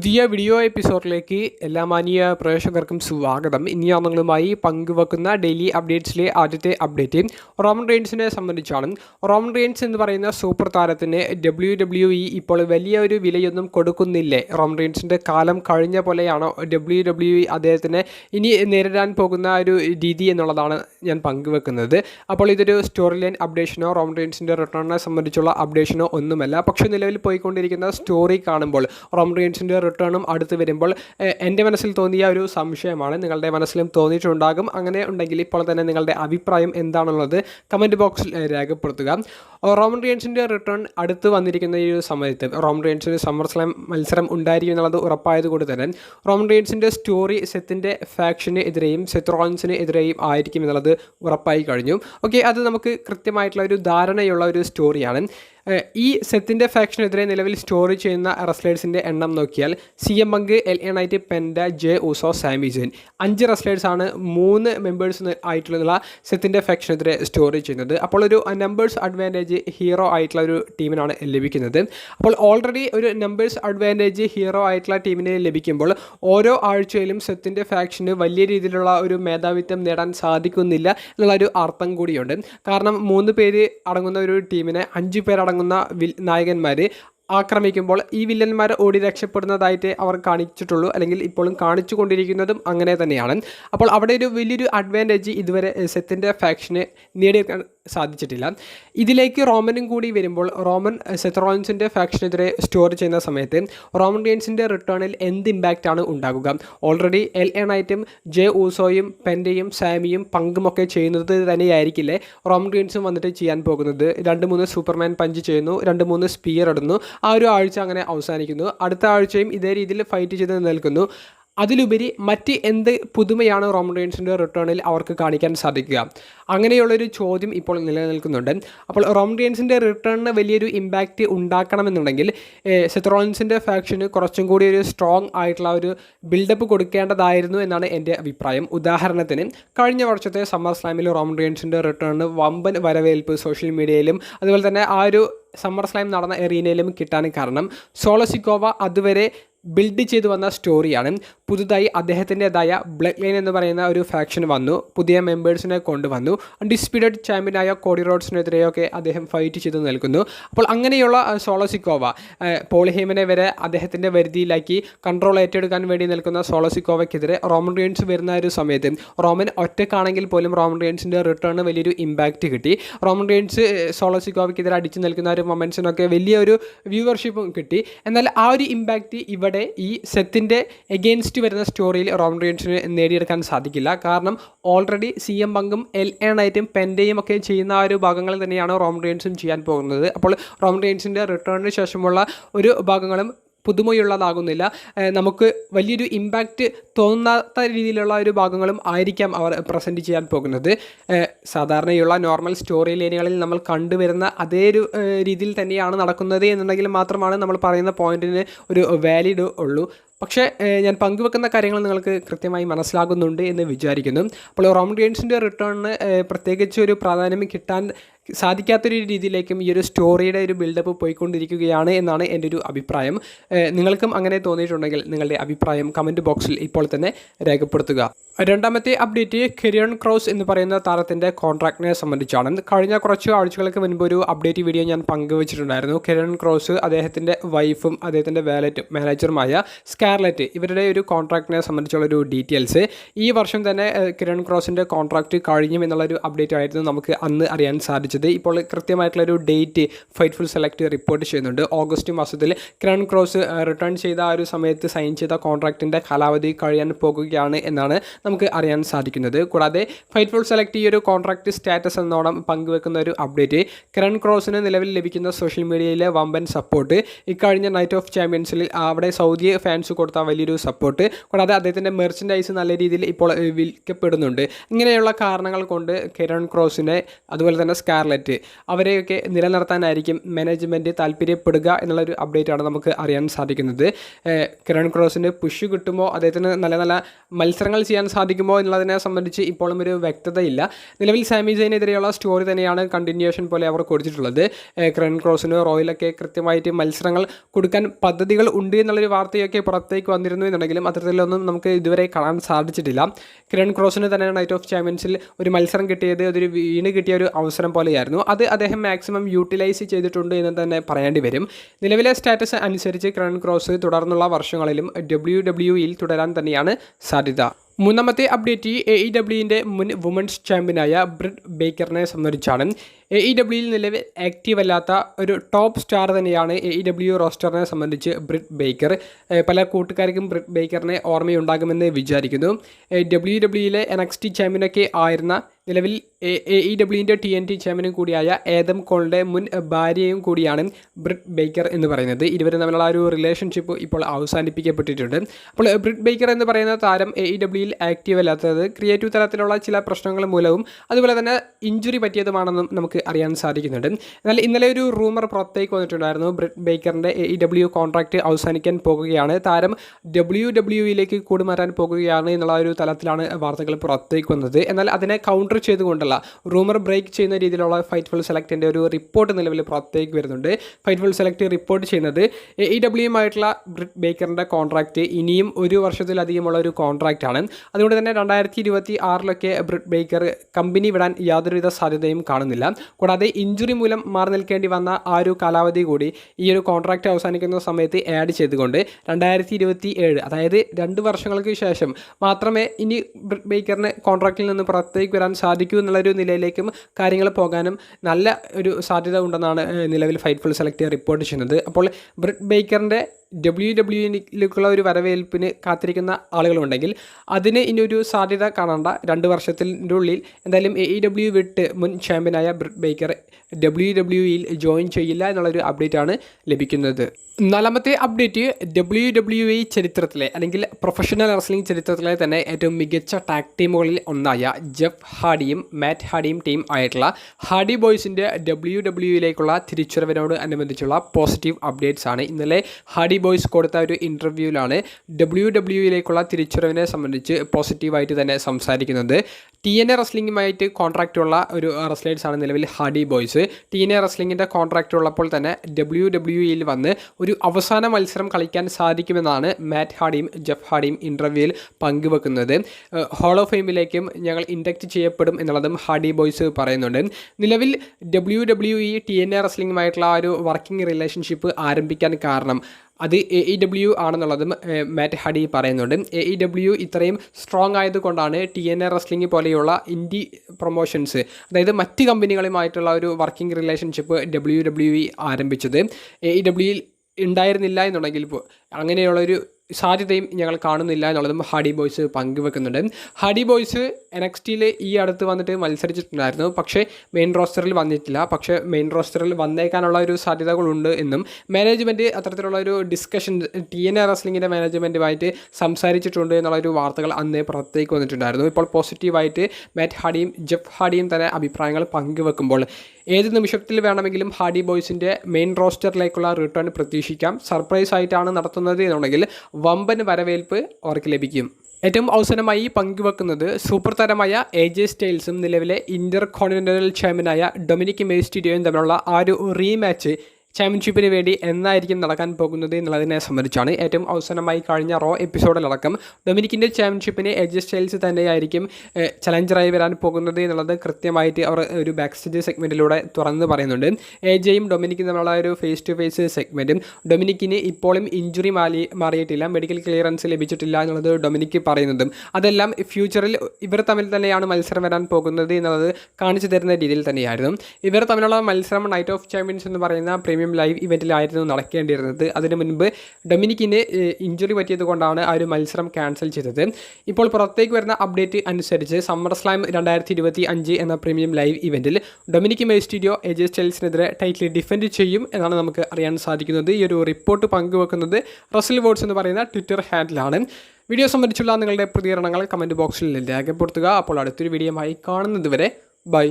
പുതിയ വീഡിയോ എപ്പിസോഡിലേക്ക് എല്ലാ മാന്യ പ്രേക്ഷകർക്കും സ്വാഗതം. ഇനി ഞാൻ നിങ്ങളുമായി പങ്കുവെക്കുന്ന ഡെയിലി അപ്ഡേറ്റ്സിലെ ആദ്യത്തെ അപ്ഡേറ്റ് റോമൻ റെയിൻസിനെ സംബന്ധിച്ചാണ്. റോമൻ റെയിൻസ് എന്ന് പറയുന്ന സൂപ്പർ താരത്തിന് ഡബ്ല്യു ഡബ്ല്യു ഇ ഇപ്പോൾ വലിയ ഒരു വിലയൊന്നും കൊടുക്കുന്നില്ലേ? റോമൻ റെയിൻസിന്റെ കാലം കഴിഞ്ഞ പോലെയാണോ ഡബ്ല്യു ഡബ്ല്യു ഇ അദ്ദേഹത്തിന് ഇനി നേരിടാൻ പോകുന്ന ഒരു രീതി എന്നുള്ളതാണ് ഞാൻ പങ്കുവെക്കുന്നത്. അപ്പോൾ ഇതൊരു സ്റ്റോറി ലൈൻ അപ്ഡേഷനോ റോമൻ റെയിൻസിന്റെ റിട്ടേണിനെ സംബന്ധിച്ചുള്ള അപ്ഡേഷനോ ഒന്നുമല്ല. പക്ഷേ നിലവിൽ പോയിക്കൊണ്ടിരിക്കുന്ന സ്റ്റോറി കാണുമ്പോൾ റോമൻ റെയിൻസിന്റെ റിട്ടേണും അടുത്ത് വരുമ്പോൾ എന്റെ മനസ്സിൽ തോന്നിയ ഒരു സംശയമാണ്. നിങ്ങളുടെ മനസ്സിലും തോന്നിയിട്ടുണ്ടാകും. അങ്ങനെ ഉണ്ടെങ്കിൽ ഇപ്പോൾ തന്നെ നിങ്ങളുടെ അഭിപ്രായം എന്താണുള്ളത് കമന്റ് ബോക്സിൽ രേഖപ്പെടുത്തുക. റോമൻ റിയൻസിന്റെ റിട്ടേൺ അടുത്ത് വന്നിരിക്കുന്ന ഈ ഒരു സമയത്ത് റോമൻ റിയൻസിന് സമ്മർ സ്ലാം മത്സരം ഉണ്ടായിരിക്കും എന്നുള്ളത് ഉറപ്പായതുകൊണ്ട് തന്നെ റോമൻ റിയൻസിന്റെ സ്റ്റോറി സെത്തിന്റെ ഫാക്ഷന് എതിരെയും സെത്ത് റോൺസിന് എതിരെയും ആയിരിക്കും എന്നുള്ളത് ഉറപ്പായി കഴിഞ്ഞു. ഓക്കെ അത് നമുക്ക് കൃത്യമായിട്ടുള്ള ഒരു ധാരണയുള്ള ഒരു സ്റ്റോറിയാണ്. ഈ സെത്തിന്റെ ഫാക്ഷനെതിരെ നിലവിൽ സ്റ്റോറി ചെയ്യുന്ന റെസ്ലേഴ്സിന്റെ എണ്ണം നോക്കിയാൽ C M Punk L A Knight Penta J Uso Sami Zayn അഞ്ച് റെസ്ലേഴ്സാണ് മൂന്ന് മെമ്പേഴ്സ് ആയിട്ടുള്ള സെത്തിന്റെ ഫാക്ഷനെതിരെ സ്റ്റോറി ചെയ്യുന്നത്. അപ്പോൾ ഒരു നമ്പേഴ്സ് അഡ്വാന്റേജ് ഹീറോ ആയിട്ടുള്ള ഒരു ടീമിനാണ് ലഭിക്കുന്നത്. അപ്പോൾ ഓൾറെഡി ഒരു നമ്പേഴ്സ് അഡ്വാന്റേജ് ഹീറോ ആയിട്ടുള്ള ടീമിന് ലഭിക്കുമ്പോൾ ഓരോ ആഴ്ചയിലും സെത്തിന്റെ ഫാക്ഷന് വലിയ രീതിയിലുള്ള ഒരു മേധാവിത്വം നേടാൻ സാധിക്കുന്നില്ല എന്നുള്ള ഒരു അർത്ഥം കൂടിയുണ്ട്. കാരണം മൂന്ന് പേര് അടങ്ങുന്ന ഒരു ടീമിനെ അഞ്ച് പേരടങ്ങുന്ന വിൽ നായകന്മാർ ആക്രമിക്കുമ്പോൾ ഈ വില്ലന്മാർ ഓടി രക്ഷപ്പെടുന്നതായിട്ട് അവർ കാണിച്ചിട്ടുള്ളൂ. അല്ലെങ്കിൽ ഇപ്പോഴും കാണിച്ചു കൊണ്ടിരിക്കുന്നതും അങ്ങനെ തന്നെയാണ്. അപ്പോൾ അവിടെ ഒരു വലിയൊരു അഡ്വാന്റേജ് ഇതുവരെ സെത്തിന്റെ ഫാക്ഷന് നേടിയെടുക്കാൻ സാധിച്ചിട്ടില്ല. ഇതിലേക്ക് റോമനും കൂടി വരുമ്പോൾ റോമൻ സെത്രോൺസിന്റെ ഫാക്ഷനെതിരെ സ്റ്റോർ ചെയ്യുന്ന സമയത്ത് റോമൻ റിയൻസിന്റെ റിട്ടേണിൽ എന്ത് ഇമ്പാക്റ്റ് ആണ് ഉണ്ടാകുക? ഓൾറെഡി എൽ എ നൈറ്റും ജെ ഊസോയും പെന്റെയും സാമിയും പങ്കുമൊക്കെ ചെയ്യുന്നത് തന്നെയായിരിക്കില്ലേ റോമൻ റിയൻസും വന്നിട്ട് ചെയ്യാൻ പോകുന്നത്? രണ്ട് മൂന്ന് സൂപ്പർമാൻ പഞ്ച് ചെയ്യുന്നു രണ്ട് മൂന്ന് സ്പിയർ ഇടുന്നു ആ ഒരു ആഴ്ച അങ്ങനെ അവസാനിക്കുന്നു. അടുത്ത ആഴ്ചയും ഇതേ രീതിയിൽ ഫൈറ്റ് ചെയ്ത് നിൽക്കുന്നു. അതിലുപരി മറ്റ് എന്ത് പുതുമയാണ് റോമൻ റീൻസിന്റെ റിട്ടേണിൽ അവർക്ക് കാണിക്കാൻ സാധിക്കുക? അങ്ങനെയുള്ളൊരു ചോദ്യം ഇപ്പോൾ നിലനിൽക്കുന്നുണ്ട്. അപ്പോൾ റോമൻ റീൻസിന്റെ റിട്ടേണിന് വലിയൊരു ഇമ്പാക്റ്റ് ഉണ്ടാക്കണമെന്നുണ്ടെങ്കിൽ സെത്രോൺസിന്റെ ഫാക്ഷന് കുറച്ചും കൂടി ഒരു സ്ട്രോങ് ആയിട്ടുള്ള ഒരു ബിൽഡപ്പ് കൊടുക്കേണ്ടതായിരുന്നു എന്നാണ് എന്റെ അഭിപ്രായം. ഉദാഹരണത്തിന് കഴിഞ്ഞ വർഷത്തെ സമ്മർ സ്ലാമിൽ റോമൻ റീൻസിന്റെ റിട്ടേണിന് വമ്പൻ വരവേൽപ്പ് സോഷ്യൽ മീഡിയയിലും അതുപോലെ തന്നെ ആ ഒരു സമ്മർ സ്ലാം നടന്ന എറീനയിലും കിട്ടാൻ കാരണം സോളസിക്കോവ അതുവരെ ബിൽഡ് ചെയ്തു വന്ന സ്റ്റോറിയാണ്. പുതുതായി അദ്ദേഹത്തിന്റെതായ ബ്ലഡ് ലൈൻ എന്ന് പറയുന്ന ഒരു ഫാക്ഷൻ വന്നു. പുതിയ മെമ്പേഴ്സിനെ കൊണ്ടുവന്നു. ഡിസ്പ്യൂട്ടഡ് ചാമ്പ്യനായ കോഡി റോഡ്സിനെതിരെയൊക്കെ അദ്ദേഹം ഫൈറ്റ് ചെയ്ത് നിൽക്കുന്നു. അപ്പോൾ അങ്ങനെയുള്ള സോളോസിക്കോവ പോളിഹേമിനെ വരെ അദ്ദേഹത്തിന്റെ വരുതിയിലാക്കി കൺട്രോൾ ഏറ്റെടുക്കാൻ വേണ്ടി നിൽക്കുന്ന സോളോസിക്കോവയ്ക്കെതിരെ റോമൻ റിയൻസ് വരുന്ന ഒരു സമയത്ത് റോമൻ ഒറ്റക്കാണെങ്കിൽ പോലും റോമൻ റിയൻസിന്റെ റിട്ടേൺ വലിയൊരു ഇമ്പാക്റ്റ് കിട്ടി. റോമൻ റിയൻസ് സോളോസിക്കോവയ്ക്കെതിരെ അടിച്ചു നിൽക്കുന്ന ഒരു മൊമെൻസിനൊക്കെ വലിയൊരു വ്യൂവർഷിപ്പും കിട്ടി. എന്നാൽ ആ ഒരു ഇമ്പാക്റ്റ് ഇവിടെ ഈ സെത്തിന്റെ എഗെയിൻസ്റ്റ് വരുന്ന സ്റ്റോറിയിൽ റോമൻ റീൻസിന് നേടിയെടുക്കാൻ സാധിക്കില്ല. കാരണം ഓൾറെഡി സി എം പങ്കും എൽ എ നൈറ്റും പെൻഡയും ഒക്കെ ചെയ്യുന്ന ആ ഒരു ഭാഗങ്ങൾ തന്നെയാണ് റോമൻ റീൻസും ചെയ്യാൻ പോകുന്നത്. അപ്പോൾ റോമൻ റീൻസിന്റെ റിട്ടേണിന് ശേഷമുള്ള ഒരു ഭാഗങ്ങളും പുതുമയുള്ളതാകുന്നില്ല. നമുക്ക് വലിയൊരു ഇമ്പാക്റ്റ് തോന്നാത്ത രീതിയിലുള്ള ഒരു ഭാഗങ്ങളും ആയിരിക്കാം അവർ പ്രസന്റ് ചെയ്യാൻ പോകുന്നത്. സാധാരണയുള്ള നോർമൽ സ്റ്റോറി ലൈനുകളിൽ നമ്മൾ കണ്ടുവരുന്ന അതേ ഒരു രീതിയിൽ തന്നെയാണ് നടക്കുന്നത് എന്നുണ്ടെങ്കിൽ മാത്രമാണ് നമ്മൾ പറയുന്ന പോയിന്റിന് ഒരു വാലിഡ് ഉള്ളൂ. പക്ഷേ ഞാൻ പങ്കുവെക്കുന്ന കാര്യങ്ങൾ നിങ്ങൾക്ക് കൃത്യമായി മനസ്സിലാകുന്നുണ്ട് എന്ന് വിചാരിക്കുന്നു. അപ്പോൾ റോമഡിയൻസിന്റെ റിട്ടേണിന് പ്രത്യേകിച്ച് ഒരു പ്രാധാന്യം കിട്ടാൻ സാധിക്കാത്തൊരു രീതിയിലേക്കും ഈ ഒരു സ്റ്റോറിയുടെ ഒരു ബിൽഡപ്പ് പോയിക്കൊണ്ടിരിക്കുകയാണ് എന്നാണ് എന്റെ ഒരു അഭിപ്രായം. നിങ്ങൾക്കും അങ്ങനെ തോന്നിയിട്ടുണ്ടെങ്കിൽ നിങ്ങളുടെ അഭിപ്രായം കമന്റ് ബോക്സിൽ ഇപ്പോൾ തന്നെ രേഖപ്പെടുത്തുക. രണ്ടാമത്തെ അപ്ഡേറ്റ് കെരിയൺ ക്രോസ് എന്ന് പറയുന്ന താരത്തിന്റെ കോൺട്രാക്റ്റിനെ സംബന്ധിച്ചാണ്. കഴിഞ്ഞ കുറച്ച് ആഴ്ചകൾക്ക് മുൻപ് ഒരു അപ്ഡേറ്റ് വീഡിയോ ഞാൻ പങ്കുവച്ചിട്ടുണ്ടായിരുന്നു. കെരിയൺ ക്രോസ് അദ്ദേഹത്തിന്റെ വൈഫും അദ്ദേഹത്തിന്റെ വാലറ്റും മാനേജറുമായ സ്കാർലറ്റ് ഇവരുടെ ഒരു കോൺട്രാക്റ്റിനെ സംബന്ധിച്ചുള്ള ഒരു ഡീറ്റെയിൽസ്. ഈ വർഷം തന്നെ കിരൺ ക്രോസിന്റെ കോൺട്രാക്റ്റ് കഴിഞ്ഞു എന്നുള്ളൊരു അപ്ഡേറ്റ് ആയിരുന്നു നമുക്ക് അന്ന് അറിയാൻ സാധിച്ചത്. ഇപ്പോൾ കൃത്യമായിട്ടുള്ള ഒരു ഡേറ്റ് ഫൈറ്റ്ഫുൾ സെലക്ട് റിപ്പോർട്ട് ചെയ്യുന്നുണ്ട്. ഓഗസ്റ്റ് മാസത്തിൽ കിരൺ ക്രോസ് റിട്ടേൺ ചെയ്ത ആ ഒരു സമയത്ത് സൈൻ ചെയ്ത കോൺട്രാക്റ്റിന്റെ കാലാവധി കഴിയാൻ പോകുകയാണ് എന്നാണ് നമുക്ക് അറിയാൻ സാധിക്കുന്നത്. കൂടാതെ ഫൈറ്റ്ഫുൾ സെലക്ട് ഈ ഒരു കോൺട്രാക്റ്റ് സ്റ്റാറ്റസ് എന്നോണം പങ്കുവെക്കുന്ന ഒരു അപ്ഡേറ്റ് കിരൺ ക്രോസിന് നിലവിൽ ലഭിക്കുന്ന സോഷ്യൽ മീഡിയയിലെ വമ്പൻ സപ്പോർട്ട് ഇക്കഴിഞ്ഞ നൈറ്റ് ഓഫ് ചാമ്പ്യൻസിൽ അവിടെ സൗദി ഫാൻസ് കൊടുത്ത വലിയൊരു സപ്പോർട്ട് കൂടാതെ അദ്ദേഹത്തിന്റെ മെർച്ചൻഡൈസ് നല്ല രീതിയിൽ ഇപ്പോൾ വിൽക്കപ്പെടുന്നുണ്ട്. ഇങ്ങനെയുള്ള കാരണങ്ങൾ കൊണ്ട് കിരൺ ക്രോസിനെ അതുപോലെ തന്നെ സ്കാർലറ്റ് അവരെയൊക്കെ നിലനിർത്താനായിരിക്കും മാനേജ്മെന്റ് താല്പര്യപ്പെടുക എന്നുള്ളൊരു അപ്ഡേറ്റാണ് നമുക്ക് അറിയാൻ സാധിക്കുന്നത്. കിരൺ ക്രോസിന് പുഷ് കിട്ടുമോ? അദ്ദേഹത്തിന് നല്ല നല്ല മത്സരങ്ങൾ ചെയ്യാൻ സാധിക്കുമോ എന്നുള്ളതിനെ സംബന്ധിച്ച് ഇപ്പോഴും ഒരു വ്യക്തതയില്ല. നിലവിൽ സാമി ജെയിനെതിരെയുള്ള സ്റ്റോറി തന്നെയാണ് കണ്ടിന്യൂഷൻ പോലെ അവർ കൊടുത്തിട്ടുള്ളത്. കിരൺ ക്രോസിന് റോയലൊക്കെ കൃത്യമായിട്ട് മത്സരങ്ങൾ കൊടുക്കാൻ പദ്ധതികൾ ഉണ്ട് എന്നുള്ളൊരു വാർത്തയൊക്കെ പുറത്തേക്ക് വന്നിരുന്നു എന്നുണ്ടെങ്കിലും അത്തരത്തിലൊന്നും നമുക്ക് ഇതുവരെ കാണാൻ സാധിച്ചിട്ടില്ല. കിരൺ ക്രോസിന് തന്നെ നൈറ്റ് ഓഫ് ചാമ്പ്യൻസിൽ ഒരു മത്സരം കിട്ടിയത് അതൊരു വീണ് കിട്ടിയ ഒരു അവസരം പോലെയായിരുന്നു. അത് അദ്ദേഹം മാക്സിമം യൂട്ടിലൈസ് ചെയ്തിട്ടുണ്ട് എന്ന് തന്നെ പറയേണ്ടി വരും. നിലവിലെ സ്റ്റാറ്റസ് അനുസരിച്ച് കിരൺ ക്രോസ് തുടർന്നുള്ള വർഷങ്ങളിലും ഡബ്ല്യു ഇയിൽ തുടരാൻ തന്നെയാണ് സാധ്യത. മൂന്നാമത്തെ അപ്ഡേറ്റ് എ ഇ ഡബ്ല്യുവിന്റെ മുൻ വുമൻസ് ചാമ്പ്യനായ ബ്രിഡ് ബേക്കറിനെ സംബന്ധിച്ചാണ്. എ ഇ ഡബ്ല്യുയിൽ നിലവിൽ ആക്റ്റീവ് അല്ലാത്ത ഒരു ടോപ്പ് സ്റ്റാർ തന്നെയാണ് എ ഇ ഡബ്ല്യു റോസ്റ്ററിനെ സംബന്ധിച്ച് ബ്രിറ്റ് ബേക്കർ പല കൂട്ടുകാർക്കും ബ്രിറ്റ് ബേക്കറിനെ ഓർമ്മയുണ്ടാകുമെന്ന് വിചാരിക്കുന്നു. ഡബ്ല്യു ഡബ്ല്യുയിലെ ടി ചാമ്പ്യനൊക്കെ ആയിരുന്ന നിലവിൽ എ ഇ ഡബ്ല്യുവിന്റെ ടി എൻ ടി ചാമ്പ്യനും കൂടിയായ ഏതം കോളിന്റെ മുൻ ഭാര്യയും കൂടിയാണ് ബ്രിഡ് ബേക്കർ എന്ന് പറയുന്നത്. ഇരുവരും തമ്മിലുള്ള ആ ഒരു റിലേഷൻഷിപ്പ് ഇപ്പോൾ അവസാനിപ്പിക്കപ്പെട്ടിട്ടുണ്ട്. അപ്പോൾ ബ്രിഡ് ബേക്കർ എന്ന് പറയുന്ന താരം എ ഇ ഡബ്ല്യുയിൽ ആക്റ്റീവ് അല്ലാത്തത് ക്രിയേറ്റീവ് തലത്തിലുള്ള ചില പ്രശ്നങ്ങൾ മൂലവും അതുപോലെ തന്നെ ഇഞ്ചുറി പറ്റിയതുമാണെന്നും നമുക്ക് അറിയാൻ സാധിക്കുന്നുണ്ട്. എന്നാൽ ഇന്നലെ ഒരു റൂമർ പുറത്തേക്ക് വന്നിട്ടുണ്ടായിരുന്നു. ബ്രിഡ് ബേക്കറിന്റെ ഇ ഡബ്ല്യു കോൺട്രാക്റ്റ് അവസാനിക്കാൻ പോകുകയാണ്. താരം ഡബ്ല്യു ഡബ്ല്യുയിലേക്ക് കൂടുമാറാൻ പോകുകയാണ് എന്നുള്ള ഒരു തലത്തിലാണ് വാർത്തകൾ പുറത്തേക്ക് വന്നത്. എന്നാൽ അതിനെ കൗണ്ടർ ചെയ്തുകൊണ്ടല്ല റൂമർ ബ്രേക്ക് ചെയ്യുന്ന രീതിയിലുള്ള ഫൈറ്റ് ഫുൾ സെലക്ടിന്റെ ഒരു റിപ്പോർട്ട് നിലവിൽ പുറത്തേക്ക് വരുന്നുണ്ട്. ഫൈറ്റ് ഫുൾ സെലക്ട് റിപ്പോർട്ട് ചെയ്യുന്നത് എ ഇ ഡബ്ല്യുമായിട്ടുള്ള ബ്രിഡ് ബേക്കറിന്റെ കോൺട്രാക്റ്റ് ഇനിയും ഒരു വർഷത്തിലധികമുള്ള ഒരു കോൺട്രാക്റ്റാണ് അതുകൊണ്ട് തന്നെ രണ്ടായിരത്തി ഇരുപത്തി ആറിലൊക്കെ ബ്രിഡ് ബേക്കർ കമ്പനി വിടാൻ യാതൊരുവിധ സാധ്യതയും കാണുന്നില്ല. കൂടാതെ ഇഞ്ചുറി മൂലം മാറി നിൽക്കേണ്ടി വന്ന ആ ഒരു കാലാവധി കൂടി ഈ ഒരു കോൺട്രാക്റ്റ് അവസാനിക്കുന്ന സമയത്ത് ആഡ് ചെയ്തുകൊണ്ട് രണ്ടായിരത്തി ഇരുപത്തി ഏഴ് അതായത് രണ്ട് വർഷങ്ങൾക്ക് ശേഷം മാത്രമേ ഇനി ബേക്കറിന് കോൺട്രാക്റ്റിൽ നിന്ന് പുറത്തേക്ക് വരാൻ സാധിക്കൂ എന്നുള്ളൊരു നിലയിലേക്കും കാര്യങ്ങൾ പോകാനും നല്ല ഒരു സാധ്യത ഉണ്ടെന്നാണ് നിലവിൽ ഫൈറ്റ്ഫുൾ സെലക്ട് റിപ്പോർട്ട് ചെയ്യുന്നത്. അപ്പോൾ ബ്രിഡ് ബേക്കറിന്റെ ഡബ്ല്യു ഡബ്ല്യുയിലേക്കുള്ള ഒരു വരവേൽപ്പിന് കാത്തിരിക്കുന്ന ആളുകളുണ്ടെങ്കിൽ അതിന് ഒരു സാധ്യത കാണേണ്ട രണ്ട് വർഷത്തിന്റെ ഉള്ളിൽ എന്തായാലും എ ഇ ഡബ്ല്യു വിട്ട് മുൻ ചാമ്പ്യനായ ബേക്കർ ഡബ്ല്യു ഡബ്ല്യു ഇയിൽ ജോയിൻ ചെയ്യില്ല എന്നുള്ളൊരു അപ്ഡേറ്റ് ആണ് ലഭിക്കുന്നത്. നാലാമത്തെ അപ്ഡേറ്റ് ഡബ്ല്യു ഡബ്ല്യു ഇ ചരിത്രത്തിലെ അല്ലെങ്കിൽ പ്രൊഫഷണൽ റെസ്ലിംഗ് ചരിത്രത്തിലെ തന്നെ ഏറ്റവും മികച്ച ടാഗ് ടീമുകളിൽ ഒന്നായ ജെഫ് ഹാഡിയും മാറ്റ് ഹാഡിയും ടീം ആയിട്ടുള്ള ഹാഡി ബോയ്സിന്റെ ഡബ്ല്യു ഡബ്ല്യുയിലേക്കുള്ള തിരിച്ചുവരവിനോട് അനുബന്ധിച്ചുള്ള പോസിറ്റീവ് അപ്ഡേറ്റ്സ് ആണ്. ഇന്നലെ ഹാഡി ബോയ്സ് കൊടുത്ത ഒരു ഇന്റർവ്യൂവിലാണ് ഡബ്ല്യു ഡബ്ല്യുയിലേക്കുള്ള തിരിച്ചുവരവിനെ സംബന്ധിച്ച് പോസിറ്റീവായിട്ട് തന്നെ സംസാരിക്കുന്നത്. ടി എൻ എ റെസ്ലിംഗുമായിട്ട് കോൺട്രാക്റ്റുള്ള ഒരു റെസ്ലേഴ്സ് ആണ് നിലവിൽ Hardy boys T N A റെസ്ലിംഗിന്റെ contract ഉള്ളപ്പോൾ തന്നെ ഡബ്ല്യു ഡബ്ല്യു ഇയിൽ വന്ന് ഒരു അവസാന മത്സരം കളിക്കാൻ സാധിക്കുമെന്നാണ് മാറ്റ് ഹാഡിയും ജെഫ് ഹാഡിയും ഇന്റർവ്യൂവിൽ പങ്കുവെക്കുന്നത്. ഹോൾ ഓഫ് ഫെയിമിലേക്കും ഞങ്ങൾ ഇൻഡക്റ്റ് ചെയ്യപ്പെടും എന്നുള്ളതും ഹാഡി ബോയ്സ് പറയുന്നുണ്ട്. നിലവിൽ W W E T N A റെസ്ലിംഗുമായിട്ടുള്ള ആ ഒരു വർക്കിംഗ് റിലേഷൻഷിപ്പ് ആരംഭിക്കാൻ കാരണം അത് എ ഇ ഡബ്ല്യു ആണെന്നുള്ളതും മാറ്റ് ഹഡി പറയുന്നുണ്ട്. എ ഇ ഡബ്ല്യു ഇത്രയും സ്ട്രോങ് ആയതുകൊണ്ടാണ് ടി എൻ എ റെസ്ലിംഗ് പോലെയുള്ള ഇൻഡി പ്രൊമോഷൻസ് അതായത് മറ്റ് കമ്പനികളുമായിട്ടുള്ള ഒരു working relationship W W E ആരംഭിച്ചത്. എ ഇ ഡബ്ല്യുയിൽ ഉണ്ടായിരുന്നില്ല എന്നുണ്ടെങ്കിൽ അങ്ങനെയുള്ളൊരു സാധ്യതയും ഞങ്ങൾ കാണുന്നില്ല എന്നുള്ളതും ഹാഡി ബോയ്സ് പങ്കുവെക്കുന്നുണ്ട്. ഹാഡി ബോയ്സ് ടിയിൽ ഈ അടുത്ത് വന്നിട്ട് മത്സരിച്ചിട്ടുണ്ടായിരുന്നു. പക്ഷേ മെയിൻ റോസ്റ്ററിൽ വന്നിട്ടില്ല. പക്ഷേ മെയിൻ റോസ്റ്ററിൽ വന്നേക്കാനുള്ള ഒരു സാധ്യതകളുണ്ട് എന്നും മാനേജ്മെന്റ് അത്തരത്തിലുള്ള ഒരു ഡിസ്കഷൻ ടി എൻ എ റെസ്ലിങ്ങിന്റെ മാനേജ്മെന്റുമായിട്ട് സംസാരിച്ചിട്ടുണ്ട് എന്നുള്ള ഒരു വാർത്തകൾ അന്നേ പുറത്തേക്ക് വന്നിട്ടുണ്ടായിരുന്നു. ഇപ്പോൾ പോസിറ്റീവായിട്ട് മാറ്റ് ഹാഡിയും ജെഫ് ഹാഡിയും തന്നെ അഭിപ്രായങ്ങൾ പങ്കുവെക്കുമ്പോൾ ഏത് നിമിഷത്തിൽ വേണമെങ്കിലും ഹാഡി ബോയ്സിന്റെ മെയിൻ റോസ്റ്ററിലേക്കുള്ള റിട്ടേൺ പ്രതീക്ഷിക്കാം. സർപ്രൈസ് ആയിട്ടാണ് നടത്തുന്നത് എന്നുണ്ടെങ്കിൽ വമ്പൻ വരവേൽപ്പ് അവർക്ക് ലഭിക്കും. ഏറ്റവും അവസാനമായി പങ്കുവെക്കുന്നത് സൂപ്പർ താരമായ എ ജെ സ്റ്റൈൽസും നിലവിലെ ഇന്റർ കോണ്ടിനെന്റൽ ചാമ്പ്യനായ ഡൊമിനിക് മേസ്റ്റിഡിയോയും തമ്മിലുള്ള ആ ഒരു റീമാച്ച് ചാമ്പ്യൻഷിപ്പിന് വേണ്ടി എന്നായിരിക്കും നടക്കാൻ പോകുന്നത് എന്നുള്ളതിനെ സംബന്ധിച്ചാണ് ഏറ്റവും അവസാനമായി കഴിഞ്ഞ റോ എപ്പിസോഡിലടക്കം ഡൊമിനിക്കിന്റെ ചാമ്പ്യൻഷിപ്പിന് എജ് സ്റ്റൈൽസ് തന്നെയായിരിക്കും ചലഞ്ചറായി വരാൻ പോകുന്നത് എന്നുള്ളത് കൃത്യമായിട്ട് അവർ ഒരു ബാക്ക് സ്റ്റേജ് സെഗ്മെന്റിലൂടെ തുറന്ന് പറയുന്നുണ്ട്. എജയും ഡൊമിനിക്കും തമ്മിലുള്ള ഒരു ഫേസ് ടു ഫേസ് സെഗ്മെന്റും ഡൊമിനിക്കിന് ഇപ്പോഴും ഇഞ്ചുറി മാറി മാറിയിട്ടില്ല മെഡിക്കൽ ക്ലിയറൻസ് ലഭിച്ചിട്ടില്ല എന്നുള്ളത് ഡൊമിനിക്ക് പറയുന്നതും. അതെല്ലാം ഫ്യൂച്ചറിൽ ഇവർ തമ്മിൽ തന്നെയാണ് മത്സരം വരാൻ പോകുന്നത് എന്നുള്ളത് കാണിച്ചു തരുന്ന രീതിയിൽ തന്നെയായിരുന്നു. ഇവർ തമ്മിലുള്ള മത്സരം നൈറ്റ് ഓഫ് ചാമ്പ്യൻസ് എന്ന് പറയുന്ന പ്രീമിയം ലൈവ് ഇവന്റിലായിരുന്നു നടക്കേണ്ടിയിരുന്നത്. അതിനു മുൻപ് ഡൊമിനിക്കിന് ഇഞ്ചുറി പറ്റിയത് കൊണ്ടാണ് ആ ഒരു മത്സരം ക്യാൻസൽ ചെയ്തത്. ഇപ്പോൾ പുറത്തേക്ക് വരുന്ന അപ്ഡേറ്റ് അനുസരിച്ച് സമ്മർ സ്ലാം രണ്ടായിരത്തി ഇരുപത്തി അഞ്ച് എന്ന പ്രീമിയം ലൈവ് ഇവന്റിൽ ഡൊമിനിക് മേസ്റ്റുഡിയോ എജെ സ്റ്റൈൽസിനെതിരെ ടൈറ്റിൽ ഡിഫെൻഡ് ചെയ്യും എന്നാണ് നമുക്ക് അറിയാൻ സാധിക്കുന്നത്. ഈ ഒരു റിപ്പോർട്ട് പങ്കുവെക്കുന്നത് റസൽ വോട്ട്സ് എന്ന് പറയുന്ന ട്വിറ്റർ ഹാൻഡിലാണ്. വീഡിയോ സംബന്ധിച്ചുള്ള നിങ്ങളുടെ പ്രതികരണങ്ങൾ കമന്റ് ബോക്സിൽ രേഖപ്പെടുത്തുക. അപ്പോൾ അടുത്തൊരു വീഡിയോയുമായി കാണുന്നത് വരെ ബൈ.